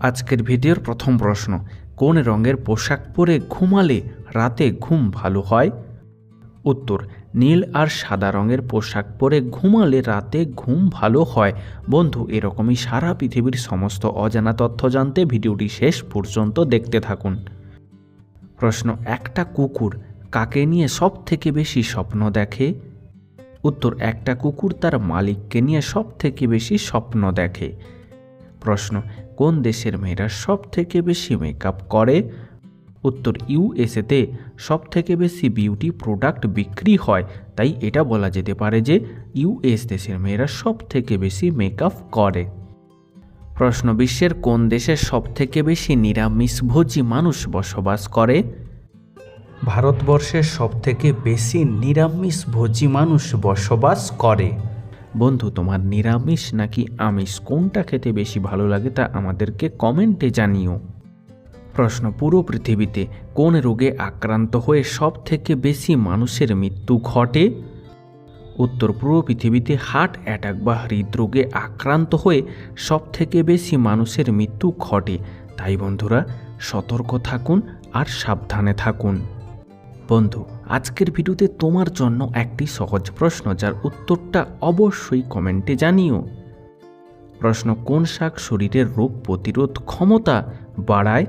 আজকের ভিডিওর প্রথম প্রশ্ন, কোন রঙের পোশাক পরে ঘুমালে রাতে ঘুম ভালো হয়? উত্তর, নীল আর সাদা রঙের পোশাক পরে ঘুমালে রাতে ঘুম ভালো হয়। বন্ধু, এরকমই সারা পৃথিবীর সমস্ত অজানা তথ্য জানতে ভিডিওটি শেষ পর্যন্ত দেখতে থাকুন। প্রশ্ন, একটা কুকুর কাকে নিয়ে সব থেকে বেশি স্বপ্ন দেখে? উত্তর, একটা কুকুর তার মালিককে নিয়ে সব থেকে বেশি স্বপ্ন দেখে। প্রশ্ন কোন দেশের মেয়েরা সব থেকে বেশি মেকআপ করে? উত্তর ইউএসএতে সব থেকে বেশি বিউটি প্রোডাক্ট বিক্রি হয়। তাই এটা বলা যেতে পারে যে ইউএস দেশের মেয়েরা সব থেকে বেশি মেকআপ করে। প্রশ্ন, বিশ্বের কোন দেশে সব থেকে বেশি নিরামিষভোজী মানুষ বসবাস করে? ভারতবর্ষের সব থেকে বেশি নিরামিষভোজী মানুষ বসবাস করে। বন্ধু, তোমার নিরামিষ নাকি আমিষ? কোনটা খেতে বেশি ভালো লাগে তা আমাদেরকে কমেন্টে জানিও। প্রশ্ন, পুরো পৃথিবীতে কোন রোগে আক্রান্ত হয়ে সব থেকে বেশি মানুষের মৃত্যু ঘটে? উত্তর পূর্ব পৃথিবীতে হার্ট অ্যাটাক বা হৃদরোগে আক্রান্ত হয়ে সব থেকে বেশি মানুষের মৃত্যু ঘটে। তাই বন্ধুরা, সতর্ক থাকুন আর সাবধানে থাকুন। বন্ধু আজকের ভিডিওতে তোমার জন্য একটি সহজ প্রশ্ন, যার উত্তরটা অবশ্যই কমেন্টে জানিও। প্রশ্ন, কোন শাক শরীরের রোগ প্রতিরোধ ক্ষমতা বাড়ায়?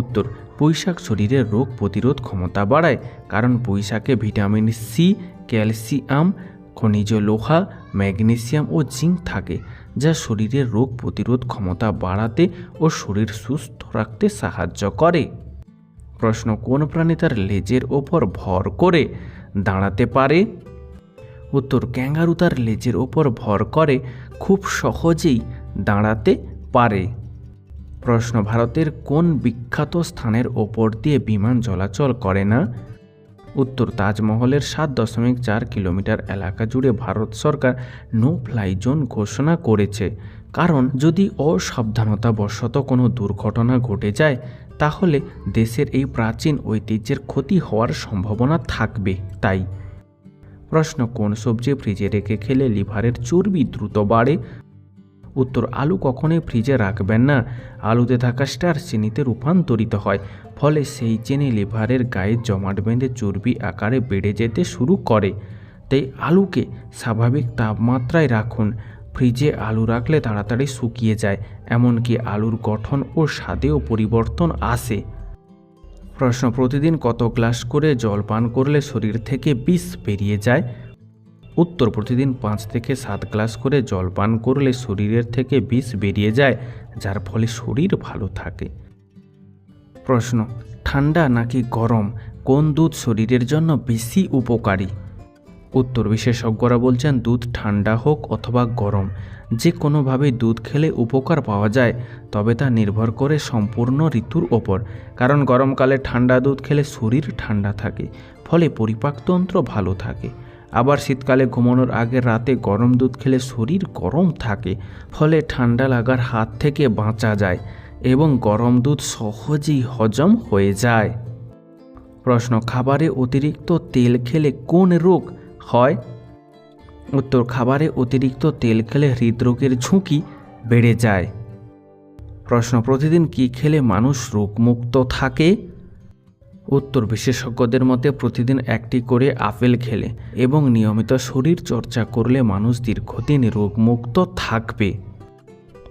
উত্তর পুঁইশাক শরীরের রোগ প্রতিরোধ ক্ষমতা বাড়ায়, কারণ পুঁইশাকে ভিটামিন সি ক্যালসিয়াম, খনিজ লোহা, ম্যাগনেসিয়াম ও জিঙ্ক থাকে, যা শরীরের রোগ প্রতিরোধ ক্ষমতা বাড়াতে ও শরীর সুস্থ রাখতে সাহায্য করে। প্রশ্ন কোন প্রাণী তার লেজের ওপর ভর করে দাঁড়াতে পারে? উত্তর, ক্যাঙ্গারু তার লেজের ওপর ভর করে, খুব সহজেই দাঁড়াতে পারে। প্রশ্ন, ভারতের কোন বিখ্যাত স্থানের ওপর দিয়ে বিমান চলাচল করে না? উত্তর, তাজমহলের সাত দশমিক চার কিলোমিটার এলাকা জুড়ে ভারত সরকার নো ফ্লাই জোন ঘোষণা করেছে। কারণ, যদি অসাবধানতাবশত কোনো দুর্ঘটনা ঘটে যায় তাহলে দেশের এই প্রাচীন ঐতিহ্যের ক্ষতি হওয়ার সম্ভাবনা থাকবে, তাই। প্রশ্ন, কোন সবজি ফ্রিজে রেখে খেলে লিভারের চর্বি দ্রুত বাড়ে? উত্তর, আলু কখনোই ফ্রিজে রাখবেন না। আলুতে থাকা স্টার চিনিতে রূপান্তরিত হয়, ফলে সেই চিনি লিভারের গায়ে জমাট বেঁধে চর্বি আকারে বেড়ে যেতে শুরু করে। তাই আলুকে স্বাভাবিক তাপমাত্রায় রাখুন। ফ্রিজে আলু রাখলে তাড়াতাড়ি শুকিয়ে যায়, এমনকি আলুর গঠন ও স্বাদেও পরিবর্তন আসে। প্রশ্ন, প্রতিদিন কত গ্লাস করে জল পান করলে শরীর থেকে বিষ বেরিয়ে যায়? উত্তর, প্রতিদিন পাঁচ থেকে সাত গ্লাস করে জল পান করলে শরীরের থেকে বিষ বেরিয়ে যায়, যার ফলে শরীর ভালো থাকে। প্রশ্ন, ঠান্ডা নাকি গরম? কোন দুধ শরীরের জন্য বেশি উপকারী? উত্তর বিশেষজ্ঞরা বলছেন, দুধ ঠান্ডা হোক অথবা গরম, যে কোনোভাবে দুধ খেলে উপকার পাওয়া যায়, তবে তা নির্ভর করে সম্পূর্ণ ঋতুর ওপর। কারণ গরমকালে ঠান্ডা দুধ খেলে শরীর ঠান্ডা থাকে, ফলে পরিপাকতন্ত্র ভালো থাকে। আবার শীতকালে ঘুমানোর আগে রাতে গরম দুধ খেলে শরীর গরম থাকে, ফলে ঠান্ডা লাগার হাত থেকে বাঁচা যায় এবং গরম দুধ সহজেই হজম হয়ে যায়। প্রশ্ন, খাবারে অতিরিক্ত তেল খেলে কোন রোগ হয়। উত্তর খাবারে অতিরিক্ত তেল খেলে হৃদরোগের ঝুঁকি বেড়ে যায়। প্রশ্ন, প্রতিদিন কি খেলে মানুষ রোগমুক্ত থাকে? উত্তর, বিশেষজ্ঞদের মতে প্রতিদিন একটি করে আপেল খেলে এবং নিয়মিত শরীর চর্চা করলে মানুষ দীর্ঘদিন রোগমুক্ত থাকবে।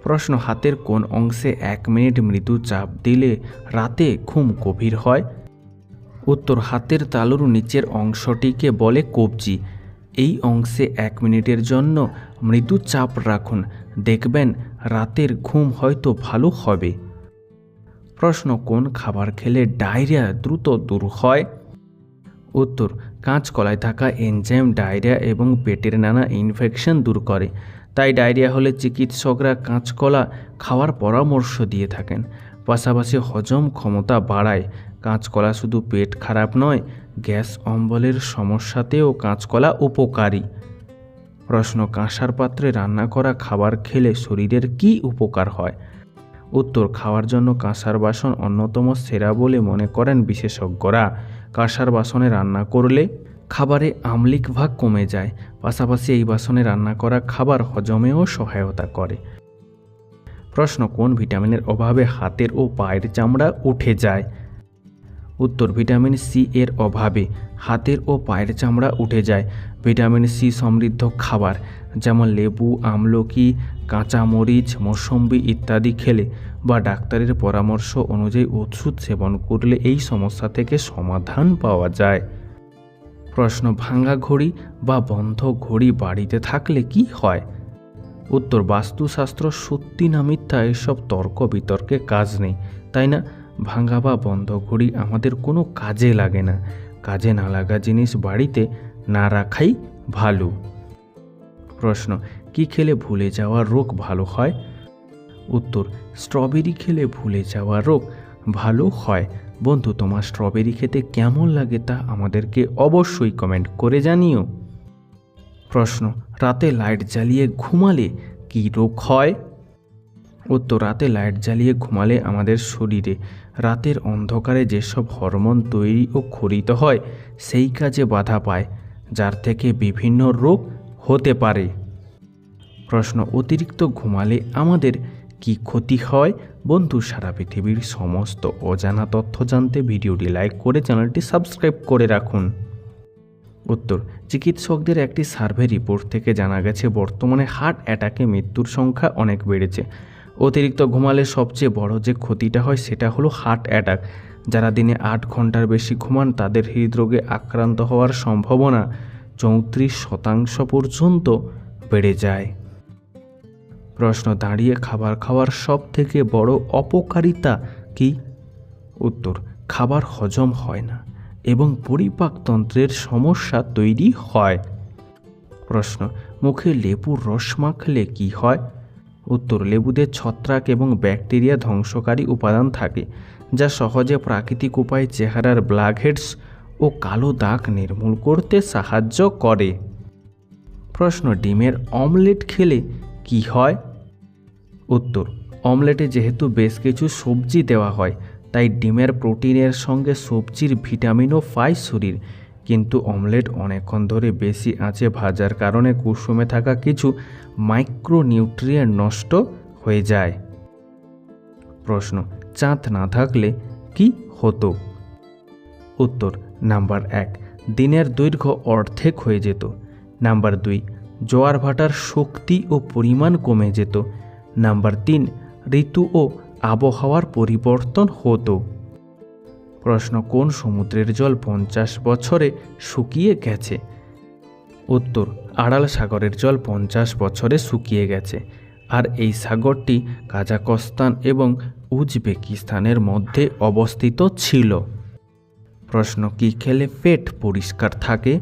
প্রশ্ন, হাতের কোন অংশে এক মিনিট মৃদু চাপ দিলে রাতে ঘুম গভীর হয়? উত্তর হাতের তালুর নিচের অংশটিকে বলে কবজি। এই অংশে এক মিনিটের জন্য মৃদু চাপ রাখুন। দেখবেন রাতের ঘুম হয়তো ভালো হবে। প্রশ্ন, কোন খাবার খেলে ডায়রিয়া দ্রুত দূর হয়? উত্তর, কাঁচকলায় থাকা এনজাইম ডায়রিয়া এবং পেটের নানা ইনফেকশন দূর করে। তাই ডায়রিয়া হলে চিকিৎসকরা কাঁচকলা খাওয়ার পরামর্শ দিয়ে থাকেন। পাশাপাশি হজম ক্ষমতা বাড়ায়। কাঁচকলা শুধু পেট খারাপ নয়, গ্যাস অম্বলের সমস্যাতেও কাঁচকলা উপকারী। প্রশ্ন, কাঁসার পাত্রে রান্না করা খাবার খেলে শরীরের কি উপকার হয়? উত্তর, খাওয়ার জন্য কাঁসার বাসন অন্যতম সেরা বলে মনে করেন বিশেষজ্ঞরা। কাঁসার বাসনে রান্না করলে খাবারে আম্লিক ভাগ কমে যায়, পাশাপাশি এই বাসনে রান্না করা খাবার হজমেও সহায়তা করে। প্রশ্ন, কোন ভিটামিনের অভাবে হাতের ও পায়ের চামড়া উঠে যায়? উত্তর ভিটামিন সি এর অভাবে হাতের ও পায়ের চামড়া উঠে যায়। ভিটামিন সি সমৃদ্ধ খাবার, যেমন লেবু, আমলকি, কাঁচামরিচ, মৌসম্বি ইত্যাদি খেলে বা ডাক্তারের পরামর্শ অনুযায়ী ওষুধ সেবন করলে এই সমস্যা থেকে সমাধান পাওয়া যায়। প্রশ্ন ভাঙা ঘড়ি বা বন্ধ ঘড়ি বাড়িতে থাকলে কি হয়? উত্তর, বাস্তুশাস্ত্র সত্যি না মিথ্যা এসব তর্ক বিতর্কে কাজ নেই, তাই না? ভাঙা বা বন্ধ ঘড়ি আমাদের কোনো কাজে লাগে না। কাজে না লাগা জিনিস বাড়িতে না রাখাই ভালো। প্রশ্ন, কি খেলে ভুলে যাওয়া রোগ ভালো হয়? উত্তর, স্ট্রবেরি খেলে ভুলে যাওয়া রোগ ভালো হয়। বন্ধু, তোমার স্ট্রবেরি খেতে কেমন লাগে তা আমাদেরকে অবশ্যই কমেন্ট করে জানিও। প্রশ্ন, রাতে লাইট জ্বালিয়ে ঘুমালে কি রোগ হয়? উত্তর রাতে লাইট জ্বালিয়ে ঘুমালে আমাদের শরীরে। রাতের অন্ধকারে যেসব হরমোন তৈরি ও খরিত হয়, সেই কাজে বাধা পায়, যার থেকে বিভিন্ন রোগ হতে পারে। প্রশ্ন, অতিরিক্ত ঘুমালে আমাদের কি ক্ষতি হয়? বন্ধু, সারা পৃথিবীর সমস্ত অজানা তথ্য জানতে ভিডিওটি লাইক করে চ্যানেলটি সাবস্ক্রাইব করে রাখুন। উত্তর, চিকিৎসকদের একটি সার্ভে রিপোর্ট থেকে জানা গেছে, বর্তমানে হার্ট অ্যাটাকে মৃত্যুর সংখ্যা অনেক বেড়েছে। অতিরিক্ত ঘুমালে সবচেয়ে বড় যে ক্ষতিটা হয় সেটা হলো হার্ট অ্যাটাক। যারা দিনে আট ঘণ্টার বেশি ঘুমান, তাদের হৃদরোগে আক্রান্ত হওয়ার সম্ভাবনা চৌত্রিশ শতাংশ পর্যন্ত বেড়ে যায়। প্রশ্ন, দাঁড়িয়ে খাবার খাওয়ার সব থেকে বড় অপকারিতা কি? উত্তর, খাবার হজম হয় না এবং পরিপাকতন্ত্রের সমস্যা তৈরি হয়। প্রশ্ন, মুখে লেবুর রস মাখলে কি হয়? উত্তর, লেবুতে ছত্রাক এবং ব্যাকটেরিয়া ধ্বংসকারী উপাদান থাকে, যা সহজে প্রাকৃতিক উপায়ে চেহারার ব্ল্যাকহেডস ও কালো দাগ নির্মূল করতে সাহায্য করে। প্রশ্ন, ডিমের অমলেট খেলে কি হয়? উত্তর, অমলেটে যেহেতু বেশ কিছু সবজি দেওয়া হয়, তাই ডিমের প্রোটিনের সঙ্গে সবজির ভিটামিনও পায় শরীর। কিন্তু অমলেট অনেকক্ষণ ধরে বেশি আঁচে ভাজার কারণে কুসুমে থাকা কিছু মাইক্রোনিউট্রিয়েন্ট নষ্ট হয়ে যায়। প্রশ্ন, চাঁদ না থাকলে কি হতো? উত্তর, নাম্বার এক, দিনের দৈর্ঘ্য অর্ধেক হয়ে যেত। নাম্বার দুই, জোয়ার ভাটার শক্তি ও পরিমাণ কমে যেত। নাম্বার তিন, ঋতু ও আবহাওয়ার পরিবর্তন হতো। প্রশ্ন, কোন সমুদ্রের জল পঞ্চাশ বছরে শুকিয়ে গেছে? উত্তর, আড়াল সাগরের জল পঞ্চাশ বছরে শুকিয়ে গেছে। আর এই সাগরটি কাজাকস্তান এবং উজবেকিস্তানের মধ্যে অবস্থিত ছিল। প্রশ্ন, কি খেলে পেট পরিষ্কার থাকে?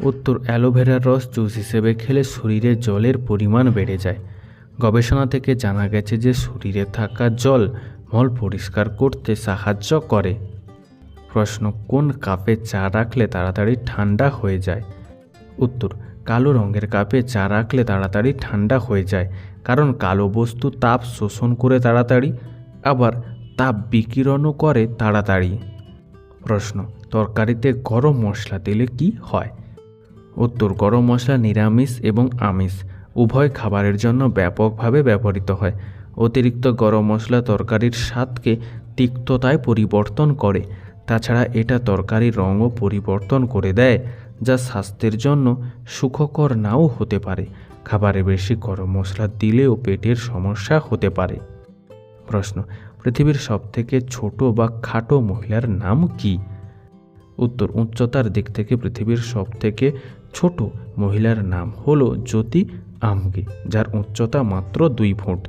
উত্তর, অ্যালোভেরার রস জুস হিসেবে খেলে শরীরে জলের পরিমাণ বেড়ে যায়। গবেষণা থেকে জানা গেছে যে শরীরে থাকা জল মল পরিষ্কার করতে সাহায্য করে। প্রশ্ন, কোন কাপে চা রাখলে তাড়াতাড়ি ঠান্ডা হয়ে যায়? উত্তর, কালো রঙের কাপে চা রাখলে তাড়াতাড়ি ঠান্ডা হয়ে যায়, কারণ কালো বস্তু তাপ শোষণ করে তাড়াতাড়ি, আবার তাপ বিকিরণও করে তাড়াতাড়ি। প্রশ্ন, তরকারিতে গরম মশলা দিলে কি হয়? উত্তর, গরম মশলা নিরামিষ এবং আমিষ, উভয় খাবারের জন্য ব্যাপকভাবে ব্যবহৃত হয়। অতিরিক্ত গরম মশলা তরকারির স্বাদকে তিক্ততায় পরিবর্তন করে। তাছাড়া এটা তরকারির রঙও পরিবর্তন করে দেয়, যা স্বাস্থ্যের জন্য সুখকর নাও হতে পারে। খাবারে বেশি গরম মশলা দিলেও পেটের সমস্যা হতে পারে। প্রশ্ন, পৃথিবীর সবথেকে ছোট বা খাটো মহিলার নাম কি? উত্তর, উচ্চতার দিক থেকে পৃথিবীর সবথেকে ছোট মহিলার নাম হলো জ্যোতি আমগে, যার উচ্চতা মাত্র দুই ফুট।